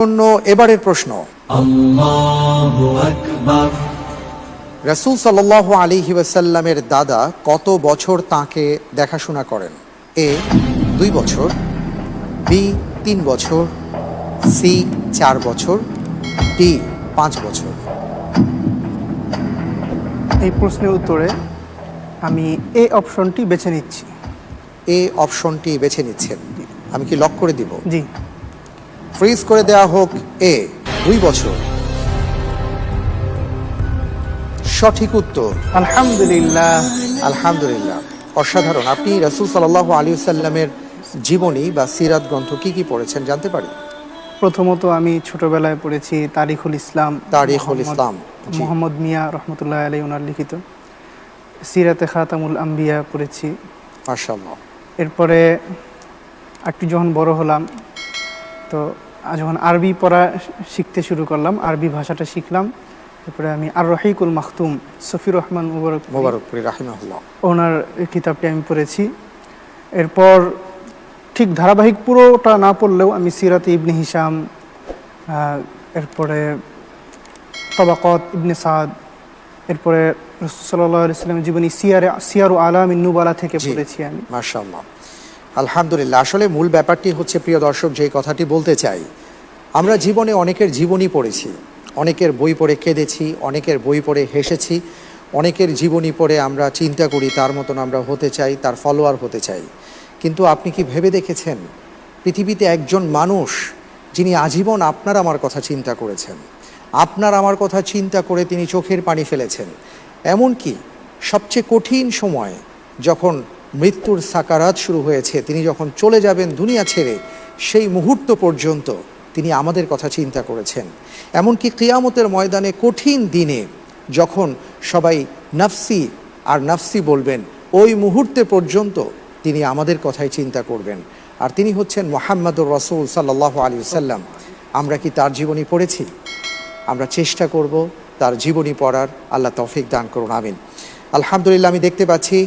জন্য এবারের প্রশ্ন। রসুল সাল আলিহি ওয়াসাল্লামের দাদা কত বছর তাকে দেখাশোনা করেন? এ দুই বছর বি তিন বছর সি চার বছর ডি পাঁচ বছর। এই প্রশ্নের উত্তরে আমি এ অপশনটি বেছে নিচ্ছি। এ অপশনটি বেছে নিচ্ছেন। আমি কি লক করে দিব? জি। ফ্রিজ করে দেওয়া হোক এ দুই বছর। সঠিক উত্তর। আলহামদুলিল্লাহ আলহামদুলিল্লাহ। অসাধারণ। আপনি রসুল সাল্লাহ আলী সাল্লামের জীবনী বা সিরাত গ্রন্থ কি কি পড়েছেন জানতে পারি? প্রথমত আমি ছোটবেলায় পড়েছি তারিখুল ইসলাম তারিখুল ইসলাম, মোহাম্মদ মিয়া রহমতুল্লাহ আলী ওনার লিখিত। সিরাতে খাতামুল আম্বিয়া পড়েছি। মার্শাল্লাহ এরপরে একটু যখন বড় হলাম তো যখন আরবি পড়া শিখতে শুরু করলাম আরবি ভাষাটা শিখলাম। এরপরে আমি আর রহিকুল মাহতুম সফির রহমান মুবারক মোবারকপুরি রাহিমাহুল্লাহ। ওনার এই কিতাবটি আমি পড়েছি। এরপর ঠিক ধারাবাহিক পুরোটা না পড়লেও আমি সিরাতে ইবনে হিসাম এরপরে তবাকত ইবনে সাদ এরপরে রসুল্লাহ ইসলামের জীবনী সিয়ারে সিয়ারু আলাম ইন্নুবালা থেকে পড়েছি আমি। মার্শাল্লাহ আলহামদুলিল্লাহ, আসলে মূল ব্যাপারটি হচ্ছে, প্রিয় দর্শক যেই কথাটি বলতে চাই, আমরা জীবনে অনেকের জীবনী পড়েছি, অনেকের বই পড়ে কেঁদেছি, অনেকের বই পড়ে হেসেছি, অনেকের জীবনী পড়ে আমরা চিন্তা করি, তার মতন আমরা হতে চাই, তার ফলোয়ার হতে চাই। কিন্তু আপনি কি ভেবে দেখেছেন, পৃথিবীতে একজন মানুষ, যিনি আজীবন আপনার আমার কথা চিন্তা করেছেন, আপনার আমার কথা চিন্তা করে তিনি চোখের পানি ফেলেছেন, এমনকি সবচেয়ে কঠিন সময় যখন মৃত্যুর সাকারাত শুরু হয়েছে। তিনি যখন চলে যাবেন দুনিয়া ছেড়ে, সেই মুহূর্ত পর্যন্ত তিনি আমাদের কথা চিন্তা করেছেন। এমনকি কিয়ামতের ময়দানে কঠিন দিনে যখন সবাই নাফসি আর নাফসি বলবেন, ওই মুহূর্তে পর্যন্ত তিনি আমাদের কথাই চিন্তা করবেন। আর তিনি হচ্ছেন মোহাম্মদুর রসুল সাল্লাহ আলী সাল্লাম আমরা কি তার জীবনী পড়েছি? আমরা চেষ্টা করব তার জীবনী পড়ার। আল্লাহ তৌফিক দান করুন, আমিন। আলহামদুলিল্লাহ, আমি দেখতে পাচ্ছি